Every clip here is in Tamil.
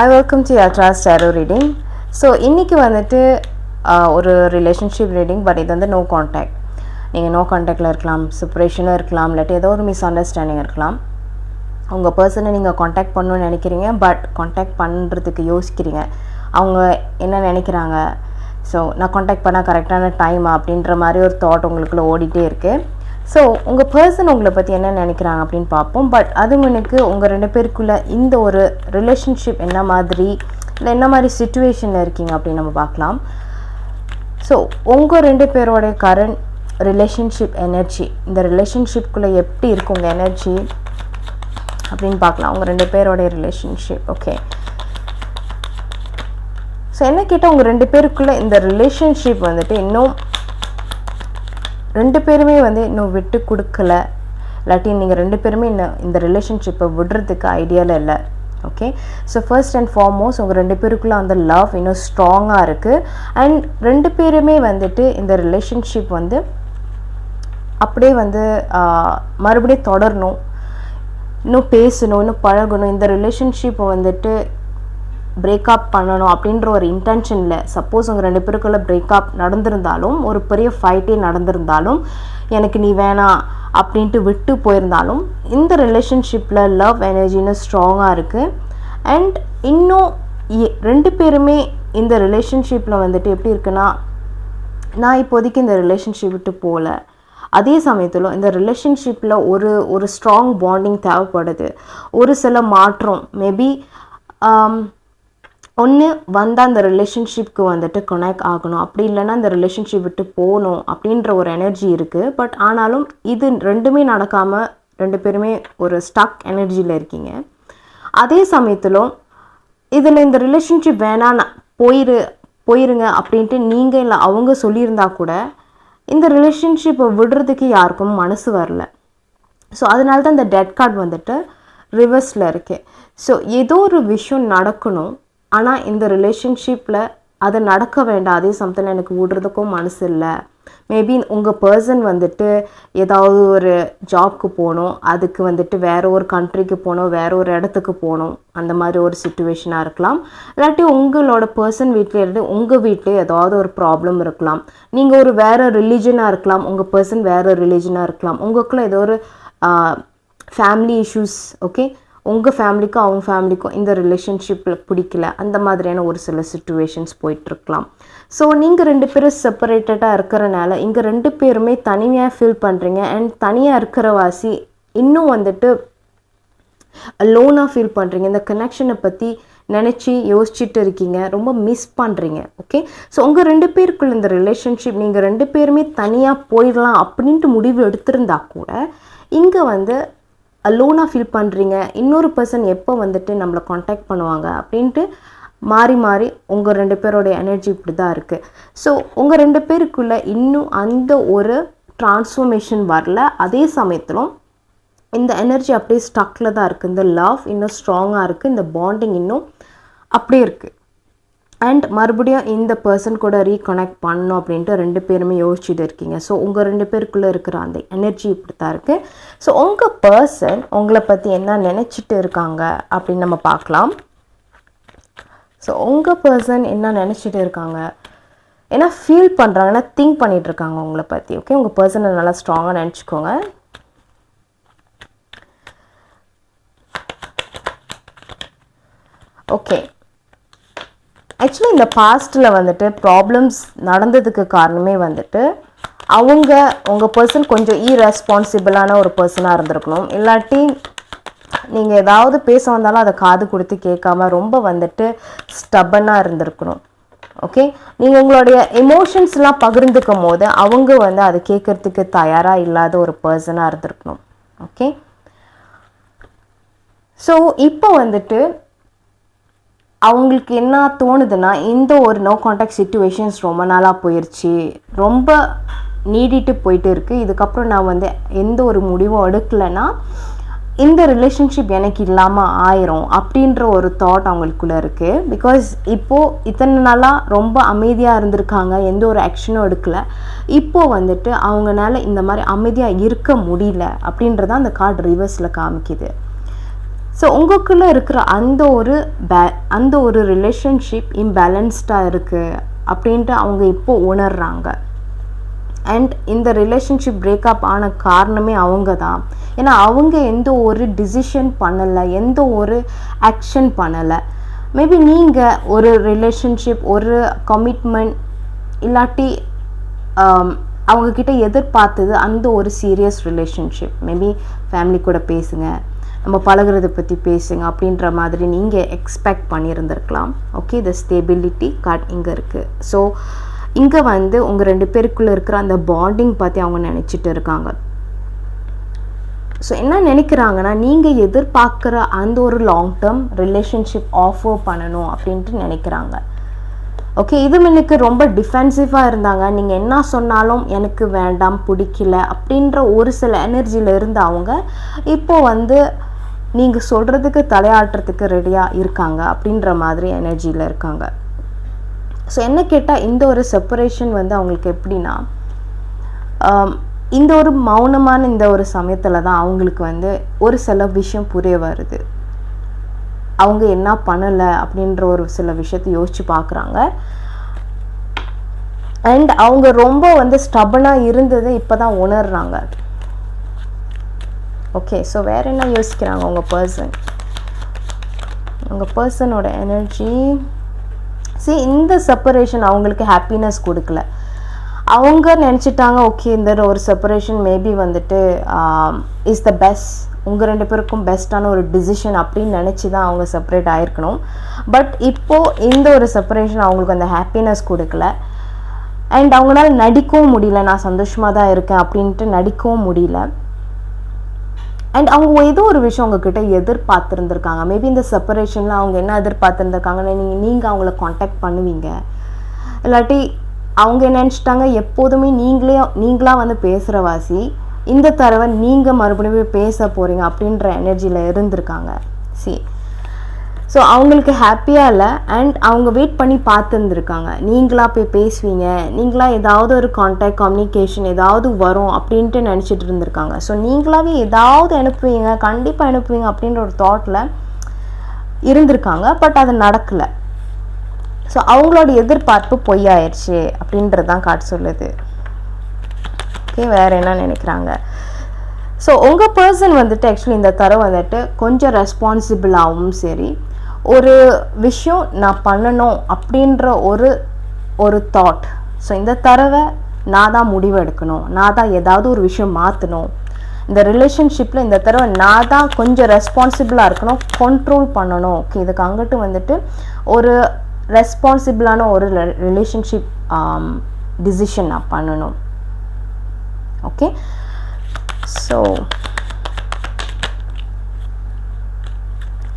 ஐ வெல்கம் டு அட்ரா ஸ்டாரோ ரீடிங் ஸோ இன்றைக்கி வந்துட்டு ஒரு ரிலேஷன்ஷிப் ரீடிங் பட் இது வந்து நோ காண்டாக்ட் நீங்கள் நோ காண்டாக்டில் இருக்கலாம் செப்பரேஷனும் இருக்கலாம் இல்லாட்டி ஏதோ ஒரு மிஸ் அண்டர்ஸ்டாண்டிங் இருக்கலாம் உங்கள் பர்சனை நீங்கள் காண்டாக்ட் பண்ணணும்னு நினைக்கிறீங்க பட் காண்டாக்ட் பண்ணுறதுக்கு யோசிக்கிறீங்க. அவங்க என்ன நினைக்கிறாங்க? ஸோ நான் காண்டாக்ட் பண்ணால் கரெக்டான டைம் அப்படின்ற மாதிரி ஒரு தாட் உங்களுக்குள்ளே ஓடிட்டே இருக்குது ஸோ உங்கள் பர்சன் உங்களை பற்றி என்ன நினைக்கிறாங்க அப்படின்னு பார்ப்போம். பட் அது முன்னுக்கு உங்கள் ரெண்டு பேருக்குள்ள இந்த ஒரு ரிலேஷன்ஷிப் என்ன மாதிரி இல்லை என்ன மாதிரி சுச்சுவேஷனில் இருக்கீங்க அப்படின்னு நம்ம பார்க்கலாம். ஸோ உங்கள் ரெண்டு பேரோடைய கரண்ட் ரிலேஷன்ஷிப் எனர்ஜி இந்த ரிலேஷன்ஷிப்குள்ளே எப்படி இருக்கும் உங்கள் எனர்ஜி அப்படின்னு பார்க்கலாம். உங்கள் ரெண்டு பேரோடைய ரிலேஷன்ஷிப் ஓகே ஸோ என்ன கேட்டால் உங்கள் ரெண்டு பேருக்குள்ளே இந்த ரிலேஷன்ஷிப் வந்துட்டு இன்னும் ரெண்டு பேருமே வந்து இன்னும் விட்டு கொடுக்கல. இல்லாட்டி நீங்கள் ரெண்டு பேருமே இன்னும் இந்த ரிலேஷன்ஷிப்பை விடுறதுக்கு ஐடியாவில் இல்லை. Okay so first and foremost உங்கள் ரெண்டு பேருக்குள்ளே அந்த லவ் இன்னும் ஸ்ட்ராங்காக இருக்குது அண்ட் ரெண்டு பேருமே வந்துட்டு இந்த ரிலேஷன்ஷிப் வந்து அப்படியே வந்து மறுபடியும் தொடரணும். இன்னும் பேசணும் இன்னும் பழகணும். இந்த ரிலேஷன்ஷிப்பை வந்துட்டு பிரேக்கப் பண்ணணும் அப்படின்ற ஒரு இன்டென்ஷனில் சப்போஸ் உங்கள் ரெண்டு பேருக்குள்ள பிரேக்கப் நடந்திருந்தாலும் ஒரு பெரிய ஃபைட்டே நடந்திருந்தாலும் எனக்கு நீ வேணாம் அப்படின்ட்டு விட்டு போயிருந்தாலும் இந்த ரிலேஷன்ஷிப்பில் லவ் எனர்ஜின்னு ஸ்ட்ராங்காக இருக்குது அண்ட் இன்னும் ரெண்டு பேருமே இந்த ரிலேஷன்ஷிப்பில் வந்துட்டு எப்படி இருக்குன்னா நான் இப்போதைக்கு இந்த ரிலேஷன்ஷிப் விட்டு போகல. அதே சமயத்தில் இந்த ரிலேஷன்ஷிப்பில் ஒரு ஒரு ஸ்ட்ராங் பாண்டிங் தேவைப்படுது. ஒரு சில மாற்றம் மேபி ஒன்று வந்தால் அந்த ரிலேஷன்ஷிப்க்கு வந்துட்டு கனெக்ட் ஆகணும். அப்படி இல்லைன்னா அந்த ரிலேஷன்ஷிப் விட்டு போகணும் அப்படின்ற ஒரு எனர்ஜி இருக்குது பட் ஆனாலும் இது ரெண்டுமே நடக்காமல் ரெண்டு பேருமே ஒரு ஸ்டக் எனர்ஜியில் இருக்கீங்க. அதே சமயத்திலும் இதில் இந்த ரிலேஷன்ஷிப் வேணாம் போயிரு போயிருங்க அப்படின்ட்டு நீங்கள் இல்லை அவங்க சொல்லியிருந்தா கூட இந்த ரிலேஷன்ஷிப்பை விடுறதுக்கு யாருக்கும் மனசு வரல. ஸோ அதனால தான் இந்த டெட் கார்டு வந்துட்டு ரிவர்ஸில் இருக்கு. ஸோ ஏதோ ஒரு விஷயம் நடக்கணும். ஆனால் இந்த ரிலேஷன்ஷிப்பில் அது நடக்க வேண்டாம். அதே சமயத்தில் எனக்கு விடுறதுக்கும் மனசு இல்லை. மேபி உங்கள் பர்சன் வந்துட்டு ஏதாவது ஒரு ஜாப்க்கு போகணும். அதுக்கு வந்துட்டு வேற ஒரு கண்ட்ரிக்கு போகணும். வேற ஒரு இடத்துக்கு போகணும். அந்த மாதிரி ஒரு சுச்சுவேஷனாக இருக்கலாம். இல்லாட்டி உங்களோட பர்சன் வீட்டில் இருந்து உங்கள் வீட்டில் ஏதாவது ஒரு ப்ராப்ளம் இருக்கலாம். நீங்கள் ஒரு வேறு ரிலீஜனாக இருக்கலாம். உங்கள் பர்சன் வேறு ரிலீஜனாக இருக்கலாம். உங்களுக்குள்ள ஏதோ ஒரு ஃபேமிலி இஷ்யூஸ் ஓகே உங்கள் ஃபேமிலிக்கும் அவங்க ஃபேமிலிக்கும் இந்த ரிலேஷன்ஷிப்பில் பிடிக்கல. அந்த மாதிரியான ஒரு சில சுச்சுவேஷன்ஸ் போயிட்டுருக்கலாம். ஸோ நீங்கள் ரெண்டு பேரும் செப்பரேட்டடாக இருக்கிறனால இங்கே ரெண்டு பேருமே தனிமையாக ஃபீல் பண்ணுறீங்க அண்ட் தனியாக இருக்கிற வாசி இன்னும் வந்துட்டு லோனாக ஃபீல் பண்ணுறீங்க இந்த கனெக்ஷனை பற்றி நினச்சி யோசிச்சுட்டு இருக்கீங்க. ரொம்ப மிஸ் பண்ணுறீங்க ஓகே ஸோ உங்கள் ரெண்டு பேருக்குள்ள இந்த ரிலேஷன்ஷிப் நீங்கள் ரெண்டு பேருமே தனியாக போயிடலாம் அப்படின்ட்டு முடிவு எடுத்திருந்தா கூட இங்கே வந்து லோனாக ஃபீல் பண்ணுறீங்க இன்னொரு பர்சன் எப்போ வந்துட்டு நம்மளை காண்டாக்ட் பண்ணுவாங்க அப்படின்ட்டு மாறி மாறி உங்கள் ரெண்டு பேரோடைய எனர்ஜி இப்படி தான் இருக்குது ஸோ உங்கள் ரெண்டு பேருக்குள்ளே இன்னும் அந்த ஒரு ட்ரான்ஸ்ஃபர்மேஷன் வரல. அதே சமயத்திலும் இந்த எனர்ஜி அப்படியே ஸ்டக்கில் தான் இருக்குது இந்த லவ் இன்னும் ஸ்ட்ராங்காக இருக்குது இந்த பாண்டிங் இன்னும் அப்படியே இருக்குது அண்ட் மறுபடியும் இந்த பர்சன் கூட ரீகனெக்ட் பண்ணணும் அப்படின்ட்டு ரெண்டு பேருமே யோசிச்சுட்டு இருக்கீங்க. ஸோ உங்கள் ரெண்டு பேருக்குள்ளே இருக்கிற அந்த எனர்ஜி இப்படி தான் இருக்குது ஸோ உங்கள் பர்சன் உங்களை பற்றி என்ன நினச்சிட்டு இருக்காங்க அப்படின்னு நம்ம பார்க்கலாம். ஸோ உங்கள் பர்சன் என்ன நினச்சிட்டு இருக்காங்க? ஏன்னா ஃபீல் பண்ணுறாங்கன்னா திங்க் பண்ணிகிட்டு இருக்காங்க உங்களை பற்றி ஓகே உங்கள் பர்சனை நல்லா ஸ்ட்ராங்காக நினச்சிக்கோங்க. ஓகே ஆக்சுவலி இந்த பாஸ்ட்டில் வந்துட்டு ப்ராப்ளம்ஸ் நடந்ததுக்கு காரணமே வந்துட்டு அவங்க உங்கள் பர்சன் கொஞ்சம் irresponsible-ஆன ஒரு பர்சனாக இருந்திருக்கணும். இல்லாட்டி நீங்கள் ஏதாவது பேச வந்தாலும் அதை காது கொடுத்து கேட்காம ரொம்ப வந்துட்டு ஸ்டபனாக இருந்திருக்கணும். ஓகே நீங்கள் உங்களுடைய எமோஷன்ஸ்லாம் பகிர்ந்துக்கும் போது அவங்க வந்து அதை கேட்குறதுக்கு தயாராக இல்லாத ஒரு பர்சனாக இருந்திருக்கணும். ஓகே ஸோ இப்போ வந்துட்டு அவங்களுக்கு என்ன தோணுதுன்னா இந்த ஒரு நோ காண்டாக்ட் சுச்சுவேஷன்ஸ் ரொம்ப நாளாக போயிடுச்சு ரொம்ப நீடிட்டு போயிட்டு இருக்குது இதுக்கப்புறம் நான் வந்து எந்த ஒரு முடிவும் எடுக்கலைன்னா இந்த ரிலேஷன்ஷிப் எனக்கு இல்லாமல் ஆயிரும் அப்படின்ற ஒரு தாட் அவங்களுக்குள்ளே இருக்குது பிகாஸ் இப்போது இத்தனை நாளாக ரொம்ப அமைதியாக இருந்திருக்காங்க. எந்த ஒரு ஆக்ஷனும் எடுக்கல. இப்போது வந்துட்டு அவங்கனால இந்த மாதிரி அமைதியாக இருக்க முடியல அப்படின்றத அந்த கார்டு ரிவர்ஸில் காமிக்குது. ஸோ உங்களுக்குள்ளே இருக்கிற அந்த ஒரு பே அந்த ஒரு ரிலேஷன்ஷிப் இம்பேலன்ஸ்டாக இருக்குது அப்படின்ட்டு அவங்க இப்போ உணர்றாங்க. அண்ட் இந்த ரிலேஷன்ஷிப் பிரேக்கப் ஆன காரணமே அவங்க தான். ஏன்னா அவங்க எந்த ஒரு டிசிஷன் பண்ணலை எந்த ஒரு ஆக்ஷன் பண்ணலை. மேபி நீங்கள் ஒரு ரிலேஷன்ஷிப் ஒரு கமிட்மெண்ட் இல்லாட்டி um, அவங்கக்கிட்ட எதிர்பார்த்தது அந்த ஒரு சீரியஸ் ரிலேஷன்ஷிப் மேபி ஃபேமிலி கூட பேசுங்க. நம்ம பழகுறதை பற்றி பேசுங்க அப்படின்ற மாதிரி நீங்கள் எக்ஸ்பெக்ட் பண்ணியிருந்திருக்கலாம். ஓகே த ஸ்டெபிலிட்டி கார்ட் இங்கே இருக்குது ஸோ இங்கே வந்து உங்கள் ரெண்டு பேருக்குள்ளே இருக்கிற அந்த பாண்டிங் பற்றி அவங்க நினச்சிட்டு இருக்காங்க. ஸோ என்ன நினைக்கிறாங்கன்னா நீங்கள் எதிர்பார்க்குற அந்த ஒரு லாங் டேர்ம் ரிலேஷன்ஷிப் ஆஃபர் பண்ணணும் அப்படின்ட்டு நினைக்கிறாங்க. ஓகே இது எனக்கு ரொம்ப டிஃபென்சிவாக இருந்தாங்க. நீங்கள் என்ன சொன்னாலும் எனக்கு வேண்டாம் பிடிக்கல அப்படின்ற ஒரு சில எனர்ஜியில் இருந்து அவங்க இப்போ வந்து நீங்கள் சொல்கிறதுக்கு தலையாட்டுறதுக்கு ரெடியாக இருக்காங்க அப்படின்ற மாதிரி எனர்ஜியில் இருக்காங்க. ஸோ என்ன கேட்டால் இந்த ஒரு செப்பரேஷன் வந்து அவங்களுக்கு எப்படின்னா இந்த ஒரு மௌனமான இந்த ஒரு சமயத்தில் தான் அவங்களுக்கு வந்து ஒரு சில விஷயம் புரிய வருது. அவங்க என்ன பண்ணலை அப்படின்ற ஒரு சில விஷயத்தை யோசித்து பார்க்குறாங்க அண்ட் அவங்க ரொம்ப வந்து ஸ்டபனாக இருந்ததை இப்போ தான் உணர்றாங்க. ஓகே ஸோ வேறு என்ன யோசிக்கிறாங்க உங்கள் பர்சன் உங்கள் பர்சனோட எனர்ஜி சி இந்த செப்பரேஷன் அவங்களுக்கு ஹாப்பினஸ் கொடுக்கல. அவங்க நினச்சிட்டாங்க ஓகே இந்த ஒரு செப்பரேஷன் மேபி வந்துட்டு இஸ் த பெஸ்ட் உங்கள் ரெண்டு பேருக்கும் பெஸ்ட்டான ஒரு டிசிஷன் அப்படின்னு நினச்சி தான் அவங்க செப்பரேட் ஆகிருக்கணும் பட் இப்போது இந்த ஒரு செப்பரேஷன் அவங்களுக்கு அந்த ஹாப்பினஸ் கொடுக்கல. அண்ட் அவங்களால நடிக்கவும் முடியல. நான் சந்தோஷமாக தான் இருக்கேன் அப்படின்ட்டு நடிக்கவும் முடியல. அண்ட் அவங்க ஏதோ ஒரு விஷயம் உங்ககிட்ட எதிர்பார்த்துருந்துருக்காங்க. மேபி இந்த செப்பரேஷனில் அவங்க என்ன எதிர்பார்த்துருந்துருக்காங்கன்னு நீங்கள் நீங்கள் அவங்கள காண்டாக்ட் பண்ணுவீங்க. இல்லாட்டி அவங்க என்ன நினச்சிட்டாங்க? எப்போதுமே நீங்களே நீங்களாக வந்து பேசுகிற வாசி இந்த தடவை நீங்கள் மறுபடியும் பேச போகிறீங்க அப்படின்ற எனர்ஜியில் இருந்திருக்காங்க. சி ஸோ அவங்களுக்கு ஹாப்பியாக இல்லை அண்ட் அவங்க வெயிட் பண்ணி பார்த்துருந்துருக்காங்க. நீங்களாக போய் பேசுவீங்க நீங்களாக ஏதாவது ஒரு கான்டாக்ட் கம்யூனிகேஷன் ஏதாவது வரும் அப்படின்ட்டு நினச்சிட்டு இருந்திருக்காங்க. ஸோ நீங்களாகவே ஏதாவது அனுப்புவீங்க கண்டிப்பாக அனுப்புவீங்க அப்படின்ற ஒரு தாட்டில் இருந்திருக்காங்க பட் அது நடக்கலை. ஸோ அவங்களோட எதிர்பார்ப்பு பொய்யாயிடுச்சு அப்படின்றது தான் காட்டு சொல்லுது. ஓகே வேறு என்ன நினைக்கிறாங்க? ஸோ உங்கள் பர்சன் வந்துட்டு ஆக்சுவலி இந்த தரம் வந்துட்டு கொஞ்சம் ரெஸ்பான்சிபிளாகவும் சரி ஒரு விஷயம் நான் பண்ணணும் அப்படின்ற ஒரு ஒரு தாட் ஸோ இந்த தடவை நான் தான் முடிவு எடுக்கணும். நான் தான் ஏதாவது ஒரு விஷயம் மாற்றணும் இந்த ரிலேஷன்ஷிப்பில் இந்த தடவை நான் தான் கொஞ்சம் ரெஸ்பான்சிபிளாக இருக்கணும் கண்ட்ரோல் பண்ணணும். ஓகே இதுக்கு அங்கிட்டு வந்துட்டு ஒரு ரெஸ்பான்சிபிளான ஒரு ரிலேஷன்ஷிப் டிசிஷன் um, நான் பண்ணணும். ஓகே ஸோ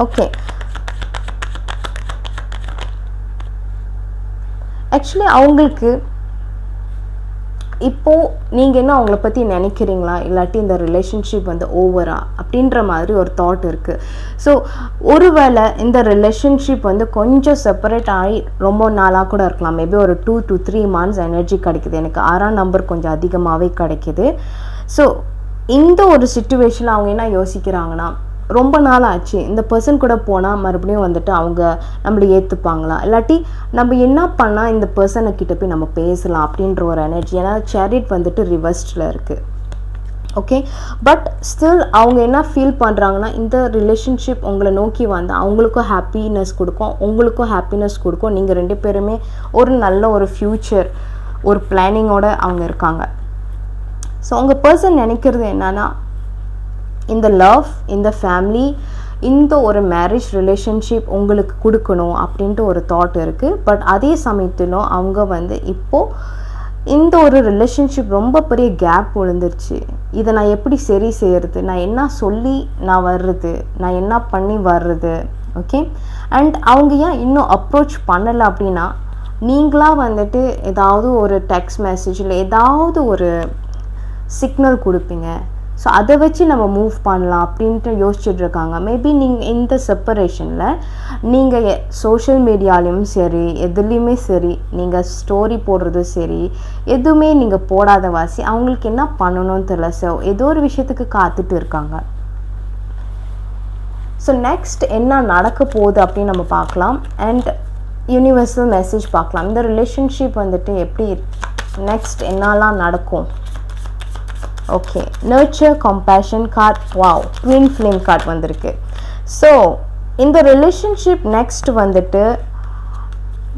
ஓகே ஆக்சுவலி அவங்களுக்கு இப்போது நீங்கள் என்ன அவங்கள பற்றி நினைக்கிறீங்களா? இல்லாட்டி இந்த ரிலேஷன்ஷிப் வந்து ஓவரா அப்படின்ற மாதிரி ஒரு தாட் இருக்குது ஸோ ஒருவேளை இந்த ரிலேஷன்ஷிப் வந்து கொஞ்சம் செப்பரேட் ஆகி ரொம்ப நாளாக கூட இருக்கலாம். மேபி ஒரு two to three months energy கிடைக்குது. எனக்கு ஆறாம் நம்பர் கொஞ்சம் அதிகமாகவே கிடைக்குது. ஸோ இந்த ஒரு சுச்சுவேஷனில் அவங்க என்ன யோசிக்கிறாங்கன்னா ரொம்ப நாள் ஆச்சு இந்த பர்சன் கூட போனால் மறுபடியும் வந்துட்டு அவங்க நம்மளை ஏற்றுப்பாங்களா இல்லாட்டி நம்ம என்ன பண்ணால் இந்த பர்சனை கிட்ட போய் நம்ம பேசலாம் அப்படின்ற ஒரு எனர்ஜி ஏன்னா சேரிட் வந்துட்டு ரிவர்ஸ்டில் இருக்குது ஓகே பட் ஸ்டில் அவங்க என்ன ஃபீல் பண்ணுறாங்கன்னா இந்த ரிலேஷன்ஷிப் உங்களை நோக்கி வந்து அவங்களுக்கும் ஹாப்பினஸ் கொடுக்கும். உங்களுக்கும் ஹாப்பினஸ் கொடுக்கும். நீங்கள் ரெண்டு பேருமே ஒரு நல்ல ஒரு ஃப்யூச்சர் ஒரு பிளானிங்கோடு அவங்க இருக்காங்க. ஸோ உங்கள் பர்சன் நினைக்கிறது என்னன்னா இந்த லவ் இந்த ஃபேமிலி இந்த ஒரு மேரேஜ் ரிலேஷன்ஷிப் உங்களுக்கு கொடுக்கணும் அப்படின்ட்டு ஒரு தாட் இருக்குது பட் அதே சமயத்திலும் அவங்க வந்து இப்போது இந்த ஒரு ரிலேஷன்ஷிப் ரொம்ப பெரிய கேப் விழுந்துருச்சு. இதை நான் எப்படி சரி செய்கிறது நான் என்ன சொல்லி நான் வர்றது? நான் என்ன பண்ணி வர்றது? ஓகே அண்ட் அவங்க ஏன் இன்னும் அப்ரோச் பண்ணலை அப்படின்னா நீங்களாக வந்துட்டு ஏதாவது ஒரு டெக்ஸ்ட் மெசேஜில் ஏதாவது ஒரு சிக்னல் கொடுப்பீங்க. ஸோ அதை வச்சு நம்ம மூவ் பண்ணலாம் அப்படின்ட்டு யோசிச்சுட்டு இருக்காங்க. மேபி நீங்கள் இந்த செப்பரேஷனில் நீங்கள் சோஷியல் மீடியாலையும் சரி எதுலேயுமே சரி நீங்கள் ஸ்டோரி போடுறதும் சரி எதுவுமே நீங்கள் போடாத வாசி அவங்களுக்கு என்ன பண்ணணும்னு தெரியல. ஸோ ஏதோ ஒரு விஷயத்துக்கு காத்துட்டு இருக்காங்க. ஸோ நெக்ஸ்ட் என்ன நடக்க போகுது அப்படின்னு நம்ம பார்க்கலாம். அண்ட் யூனிவர்சல் மெசேஜ் பார்க்கலாம். இந்த ரிலேஷன்ஷிப் வந்துட்டு எப்படி நெக்ஸ்ட் என்னெல்லாம் நடக்கும்? Okay nurture compassion card wow twin flame card வந்திருக்கு. ஸோ இந்த ரிலேஷன்ஷிப் நெக்ஸ்ட் வந்துட்டு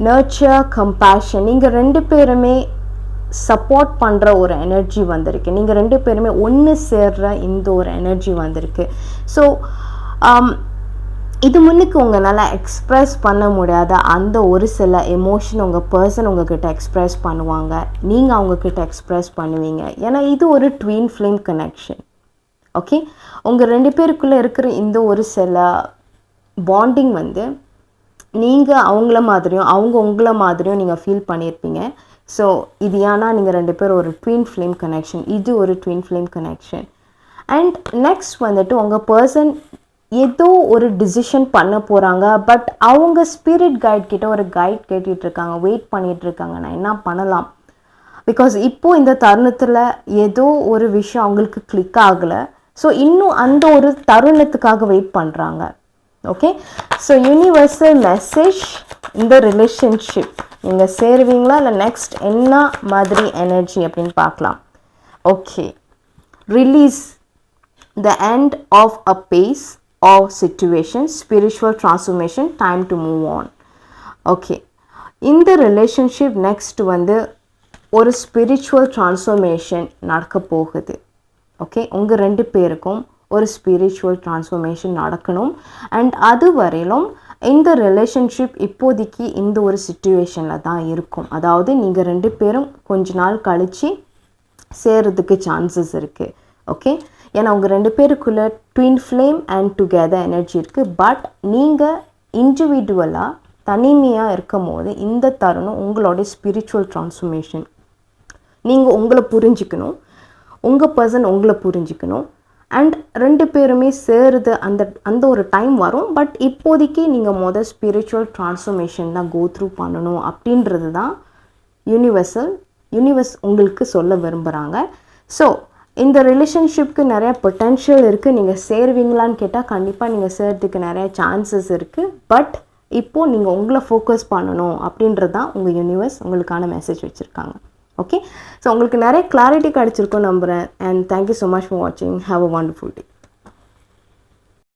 நர்ச்சர் கம்பேஷன் நீங்கள் ரெண்டு பேருமே சப்போர்ட் பண்ணுற ஒரு எனர்ஜி வந்திருக்கு. நீங்கள் ரெண்டு பேருமே ஒன்று சேர்ற இந்த ஒரு எனர்ஜி வந்திருக்கு. ஸோ um, இது முன்னுக்கு உங்களால் எக்ஸ்ப்ரெஸ் பண்ண முடியாத அந்த ஒரு சில எமோஷன் உங்கள் பர்சன் உங்ககிட்ட எக்ஸ்ப்ரெஸ் பண்ணுவாங்க. நீங்கள் அவங்கக்கிட்ட எக்ஸ்ப்ரெஸ் பண்ணுவீங்க. ஏன்னா இது ஒரு ட்வீன் ஃப்ளேம் கனெக்ஷன் ஓகே உங்கள் ரெண்டு பேருக்குள்ளே இருக்கிற இந்த ஒரு சில பாண்டிங் வந்து நீங்கள் அவங்கள மாதிரியும் அவங்க உங்களை மாதிரியும் நீங்கள் ஃபீல் பண்ணியிருப்பீங்க ஸோ இது ஏன்னா நீங்கள் ரெண்டு பேரும் ஒரு ட்வின் ஃப்ளேம் கனெக்ஷன் இது ஒரு twin flame connection and next வந்துட்டு உங்கள் பர்சன் ஏதோ ஒரு டிசிஷன் பண்ண போகிறாங்க பட் அவங்க ஸ்பிரிட் கைட் கிட்ட ஒரு கைட் கேட்டுட்ருக்காங்க வெயிட் பண்ணிகிட்ருக்காங்க இருக்காங்க நான் என்ன பண்ணலாம்? பிகாஸ் இப்போது இந்த தருணத்தில் ஏதோ ஒரு விஷயம் அவங்களுக்கு கிளிக் ஆகலை. ஸோ இன்னும் அந்த ஒரு தருணத்துக்காக வெயிட் பண்ணுறாங்க ஓகே ஸோ யூனிவர்சல் மெசேஜ் இந்த ரிலேஷன்ஷிப் நீங்கள் சேருவீங்களா? இல்லை நெக்ஸ்ட் என்ன மாதிரி எனர்ஜி அப்படின்னு பார்க்கலாம். Okay release the end of a phase or situation spiritual transformation time to move on. Okay இந்த ரிலேஷன்ஷிப் நெக்ஸ்ட் வந்து ஒரு ஸ்பிரிச்சுவல் ட்ரான்ஸ்ஃபர்மேஷன் நடக்க போகுது. ஓகே உங்கள் ரெண்டு பேருக்கும் ஒரு ஸ்பிரிச்சுவல் ட்ரான்ஸ்ஃபர்மேஷன் நடக்கணும். அண்ட் அது வரையிலும் இந்த ரிலேஷன்ஷிப் இப்போதைக்கு இந்த ஒரு சுச்சுவேஷனில் தான் இருக்கும். அதாவது நீங்கள் ரெண்டு பேரும் கொஞ்ச நாள் கழித்து சேர்கிறதுக்கு சான்சஸ் இருக்குது ஓகே ஏன்னா உங்கள் ரெண்டு பேருக்குள்ள twin flame and together energy இருக்குது பட் நீங்கள் இண்டிவிஜுவலாக தனிமையாக இருக்கும் போது இந்த தருணம் உங்களுடைய ஸ்பிரிச்சுவல் ட்ரான்ஸ்ஃபர்மேஷன் நீங்கள் உங்களை புரிஞ்சுக்கணும். உங்கள் பர்சன் உங்களை புரிஞ்சுக்கணும். அண்ட் ரெண்டு பேருமே சேருது அந்த அந்த ஒரு டைம் வரும். பட் இப்போதைக்கு நீங்கள் மொதல் ஸ்பிரிச்சுவல் ட்ரான்ஸ்ஃபர்மேஷன் தான் கோ த்ரூ பண்ணணும் அப்படின்றது தான் யூனிவர்சல் யூனிவர்ஸ் உங்களுக்கு சொல்ல விரும்புகிறாங்க ஸோ இந்த ரிலேஷன்ஷிப்க்கு நிறைய பொட்டென்ஷியல் இருக்குது நீங்கள் சேருவீங்களான்னு கேட்டால் கண்டிப்பாக நீங்கள் சேர்றதுக்கு நிறைய சான்சஸ் இருக்குது பட் இப்போது நீங்கள் உங்களை ஃபோக்கஸ் பண்ணணும் அப்படின்றது தான் உங்கள் யூனிவர்ஸ் உங்களுக்கான மெசேஜ் வச்சுருக்காங்க. ஓகே ஸோ உங்களுக்கு நிறைய கிளாரிட்டி கிடச்சிருக்கோம் நம்புகிறேன் and thank you so much for வாட்சிங் ஹாவ் அ வண்டர்ஃபுல் டே